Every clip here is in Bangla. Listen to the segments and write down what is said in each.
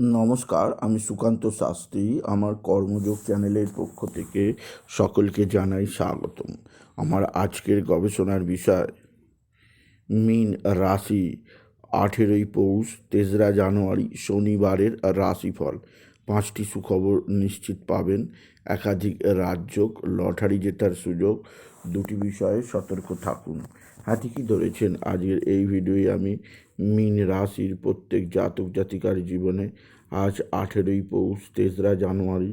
নমস্কার, আমি সুকান্ত শাস্ত্রী, আমার কর্মযোগ চ্যানেলের পক্ষ থেকে সকলকে জানাই স্বাগতম। আমার আজকের গবেষণার বিষয়, মিন রাশি, আঠেরোই পৌষ, তেসরা জানুয়ারি, শনিবারের রাশিফল। পাঁচটি সুখবর নিশ্চিত পাবেন। একাধিক রাজযোগ, লটারি জেতার সুযোগ, দুটি বিষয়ে সতর্ক থাকুন। ঠিকই ধরেছেন? আজকের এই ভিডিওয়ে আমি মিন রাশির প্রত্যেক জাতক জাতিকার জীবনে আজ আঠেরোই পৌষ, তেসরা জানুয়ারি,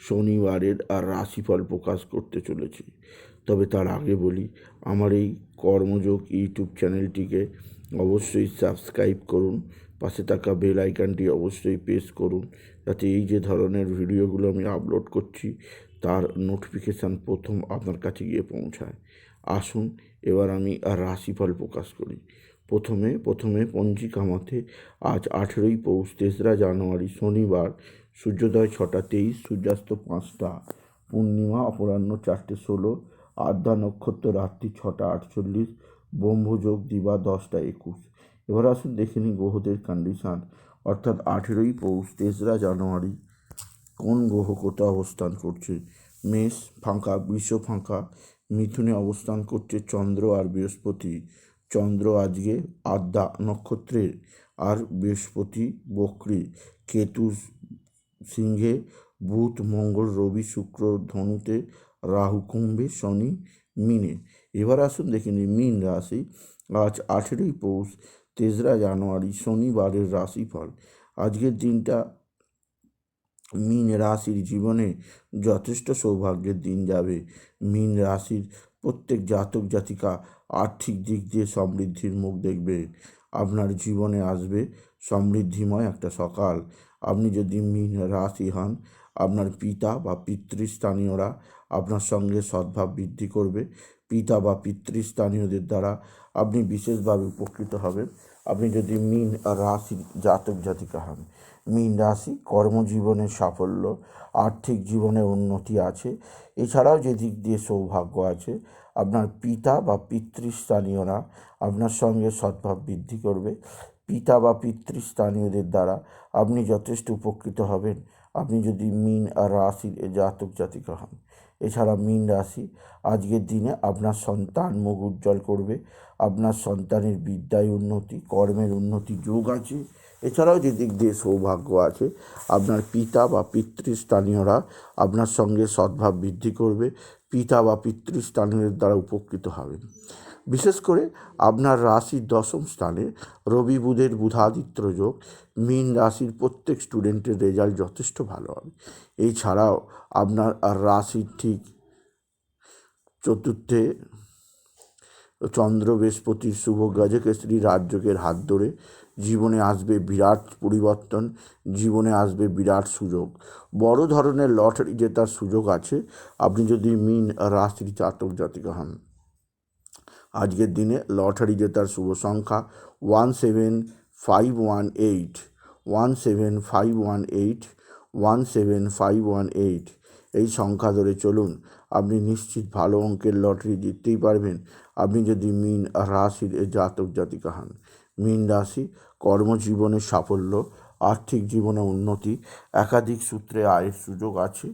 শনিবারের আর রাশিফল প্রকাশ করতে চলেছি। তবে তার আগে বলি, আমার এই কর্মযোগ ইউটিউব চ্যানেলটিকে অবশ্যই সাবস্ক্রাইব করুন, পাশে থাকা বেল আইকনটি অবশ্যই প্রেস করুন, যাতে এই যে ধরনের ভিডিওগুলো আমি আপলোড করছি, তার নোটিফিকেশান প্রথম আপনার কাছে গিয়ে পৌঁছায়। আসুন, এবার আমি আর রাশিফল প্রকাশ করি। প্রথমে প্রথমে পঞ্জিকা মতে আজ আঠেরোই পৌষ, তেসরা জানুয়ারি, শনিবার, সূর্যোদয় ছটা তেইশ, সূর্যাস্ত পাঁচটা, পূর্ণিমা অপরাহ্ন চারটে ষোলো, আদ্যা নক্ষত্র রাত্রি ছটা আটচল্লিশ ব্রহ্মযোগ দিবা দশটা একুশ। এবার আসুন দেখে নিই গ্রহদের কন্ডিশান অর্থাৎ আঠেরোই পৌষ, তেসরা জানুয়ারি, কোন গ্রহ কোথায় অবস্থান করছে? মেষ, ফাঁকা, বৃষ ফাঁকা মিথুনে অবস্থান করছে চন্দ্র আর বৃহস্পতি। চন্দ্র আজকে আদ্যা নক্ষত্রের আর বৃহস্পতি বক্রী। কেতু সিংহে বুধ, মঙ্গল, রবি, শুক্র, ধনুতে রাহু, কুম্ভে শনি, মিনে। এবার আসুন দেখে নিই মিন রাশি। আজ আঠেরোই পৌষ, তেসরা জানুয়ারি, শনিবারের রাশিফল। আজকের দিনটা মিন রাশির জীবনে যথেষ্ট সৌভাগ্যের দিন যাবে। মিন রাশির প্রত্যেক জাতক জাতিকা আর্থিক দিক দিয়ে সমৃদ্ধির মুখ দেখবে। আপনার জীবনে আসবে সমৃদ্ধিময় একটা সকাল। আপনি যদি মিন রাশি হন, আপনার পিতা বা পিতৃস্থানীয়রা আপনার সঙ্গে সদ্ভাব বৃদ্ধি করবে। পিতা বা পিতৃস্থানীয়দের দ্বারা আপনি বিশেষভাবে উপকৃত হবেন। আপনি যদি মিন রাশির জাতক জাতিকা হন, মীন রাশি কর্মজীবনের সাফল্য, আর্থিক জীবনে উন্নতি আছে। এছাড়াও যে দিক দিয়ে সৌভাগ্য আছে, আপনার পিতা বা পিতৃস্থানীয়রা আপনার সঙ্গে সদ্ভাব বৃদ্ধি করবে। পিতা বা পিতৃস্থানীয়দের দ্বারা আপনি যথেষ্ট উপকৃত হবেন। আপনি যদি মিন আর রাশির জাতক জাতিকা হন এছাড়া মীন রাশি আজকের দিনে আপনার সন্তান মুখ উজ্জ্বল করবে, আপনার সন্তানের বিদ্যায় উন্নতি, কর্মের উন্নতি যোগ আছে। এছাড়াও যেদিক দিয়ে সৌভাগ্য আছে, আপনার পিতা বা পিতৃস্থানীয়রা আপনার সঙ্গে সদ্ভাব বৃদ্ধি করবে, পিতা বা পিতৃস্থানীয়দের দ্বারা উপকৃত হবেন। বিশেষ করে আপনার রাশির দশম স্থানে রবি বুধের বুধাদিত্য যোগ, মীন রাশির প্রত্যেক স্টুডেন্টের রেজাল্ট যথেষ্ট ভালো হবে। এছাড়াও আপনার রাশির ঠিক চতুর্থে চন্দ্র বৃহস্পতির শুভ গজকেশরী রাজযোগের হাত ধরে জীবনে আসবে বিরাট পরিবর্তন, জীবনে আসবে বিরাট সুযোগ। বড় ধরনের লটারি জেতার সুযোগ আছে। আপনি যদি মিন রাশির জাতক জাতিকা হন আজকের দিনে লটারি জেতার শুভ সংখ্যা one seven five one eight, one seven five one eight, one seven five one eight. এই সংখ্যা ধরে চলুন, আপনি নিশ্চিত ভালো অঙ্কের লটারি জিততেই পারবেন। আপনি যদি মিন রাশির জাতক জাতিকা হন, মিন রাশি কর্মজীবনে সাফল্য, আর্থিক জীবনে উন্নতি, একাধিক সূত্রে আয়ের সুযোগ আছে।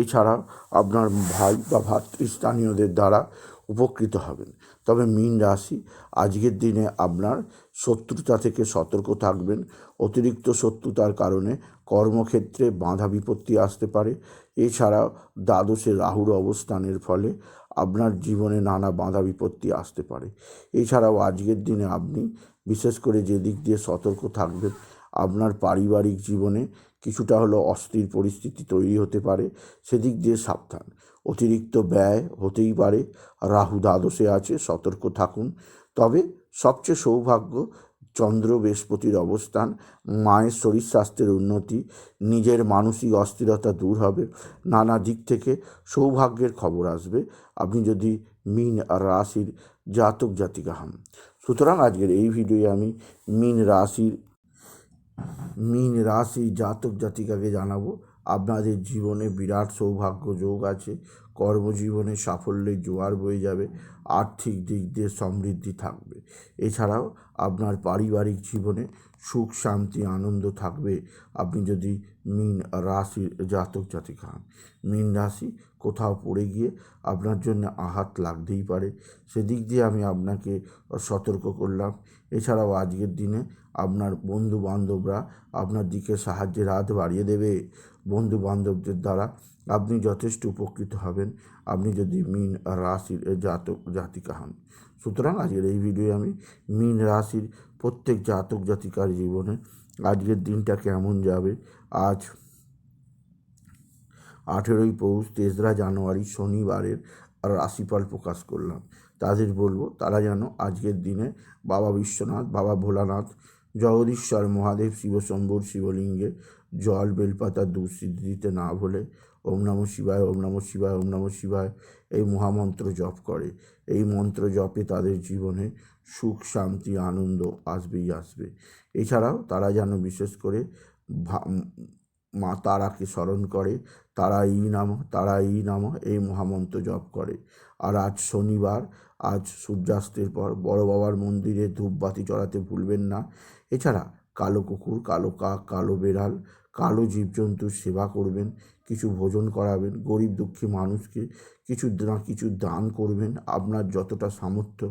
এছাড়া আপনার ভাই বা ভাতৃস্থানীয়দের দ্বারা উপকৃত হবেন। তবে মীন রাশি, আজকের দিনে আপনার শত্রুতা থেকে সতর্ক থাকবেন। অতিরিক্ত শত্রুতার কারণে কর্মক্ষেত্রে বাধা বিপত্তি আসতে পারে। এছাড়াও দ্বাদশে রাহুর অবস্থানের ফলে আপনার জীবনে নানা বাধা বিপত্তি আসতে পারে। এছাড়াও আজকের দিনে আপনি বিশেষ করে যে দিক দিয়ে সতর্ক থাকবেন, আপনার পারিবারিক জীবনে কিছুটা হলো অস্থির পরিস্থিতি তৈরি হতে পারে, সেদিক দিয়ে সাবধান। অতিরিক্ত ব্যয় হতেই পারে, রাহু দ্বাদশে আছে, সতর্ক থাকুন। তবে সবচেয়ে সৌভাগ্য চন্দ্র বৃহস্পতির অবস্থান, মায়ের শরীর স্বাস্থ্যের উন্নতি, নিজের মানসিক অস্থিরতা দূর হবে, নানা দিক থেকে সৌভাগ্যের খবর আসবে। আপনি যদি মিন রাশির জাতক জাতিকা হন। সুতরাং আজকের এই ভিডিওয়ে আমি মিন রাশির মিন রাশি জাতক জাতিকাকে জানাব। আপনাদের জীবনে বিরাট সৌভাগ্য যোগ আছে। কর্মজীবনে সাফল্যের জোয়ার বয়ে যাবে, আর্থিক দিক দিয়ে সমৃদ্ধি থাকবে। এছাড়াও আপনার পারিবারিক জীবনে সুখ, শান্তি, আনন্দ থাকবে। আপনি যদি মীন রাশির জাতক জাতিকা হন, মীন রাশি কোথাও পড়ে গিয়ে আপনার জন্য আঘাত লাগতেই পারে। সেদিক দিয়ে আমি আপনাকে সতর্ক করলাম। এছাড়াও আজকের দিনে আপনার বন্ধু বান্ধবরা আপনার দিকে সাহায্যের হাত বাড়িয়ে দেবে। বন্ধু বান্ধবদের দ্বারা আপনি যথেষ্ট উপকৃত হবেন। আপনি যদি মীন রাশির জাতক, জাতিকা হন। সুতরাং আজকের এই ভিডিওয়ে আমি মীন রাশির প্রত্যেক জাতক, জাতিকার জীবনে আজকের দিনটা কেমন যাবে? আজ আঠেরোই পৌষ, তেসরা জানুয়ারি, শনিবারের রাশিফল প্রকাশ করলাম। তাদের বলব, তারা যেন আজকের দিনে বাবা বিশ্বনাথ, বাবা ভোলানাথ জগদীশ্বর মহাদেব, শিবশম্ভুর শিবলিঙ্গে জল, বেলপাতা দুঃসিদ্ধি দিতে না ভুলে ওম নম শিবায়, ওম নম শিবায়, ওম নম শিবায়। এই মহামন্ত্র জপ করে। এই মন্ত্র জপে তাদের জীবনে সুখ, শান্তি, আনন্দ আসবেই আসবে। এছাড়াও তারা যেন বিশেষ করে মা তারাকে স্মরণ করে তারা ই নাম তারা ই নাম এই মহামন্ত্র জপ করে। আর আজ শনিবার, আজ সূর্যাস্তের পর বড় বাবার মন্দিরে ধূপবাতি চড়াতে ভুলবেন না। এছাড়া কালো কুকুর, কালো কাক, কালো বেড়াল কালো জীবজন্তুর সেবা করবেন, কিছু ভোজন করাবেন, গরিব দুঃখী মানুষকে কিছু না কিছু দান করবেন আপনার যতটা সামর্থ্য।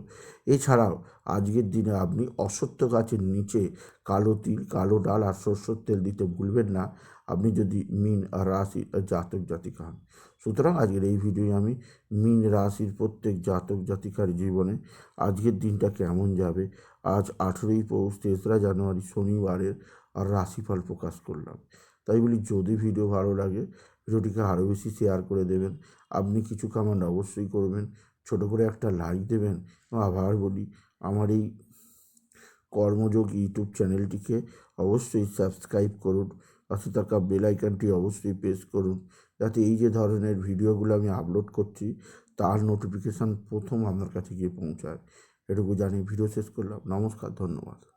এছাড়াও আজকের দিনে আপনি অসত্য গাছের নিচে কালো তিল, কালো ডাল আর সর্ষের তেল দিতে ভুলবেন না। আপনি যদি মিন রাশি, জাতক জাতিকা হন। সুতরাং আজকের এই ভিডিওয়ে আমি মিন রাশির প্রত্যেক জাতক জাতিকার জীবনে আজকের দিনটা কেমন যাবে? আজ আঠেরোই পৌষ, তেসরা জানুয়ারি, শনিবারের রাশিফল প্রকাশ করলাম। তাই বলি, যদি ভিডিও ভালো লাগে, ভিডিওটিকে আরও বেশি শেয়ার করে দেবেন। আপনি কিছু কামান অবশ্যই করবেন, ছোট করে একটা লাইক দেবেন। আবার বলি, আমার এই কর্মযোগ ইউটিউব চ্যানেলটিকে অবশ্যই সাবস্ক্রাইব করুন। পাশে থাকা বেল আইকনটি অবশ্যই প্রেস করুন। যাতে এই যে ধরনের ভিডিওগুলো আমি আপলোড করছি, তার নোটিফিকেশান প্রথম আপনার কাছে গিয়ে পৌঁছায়। এটুকু জানিয়ে ভিডিও শেষ করলাম। নমস্কার, ধন্যবাদ।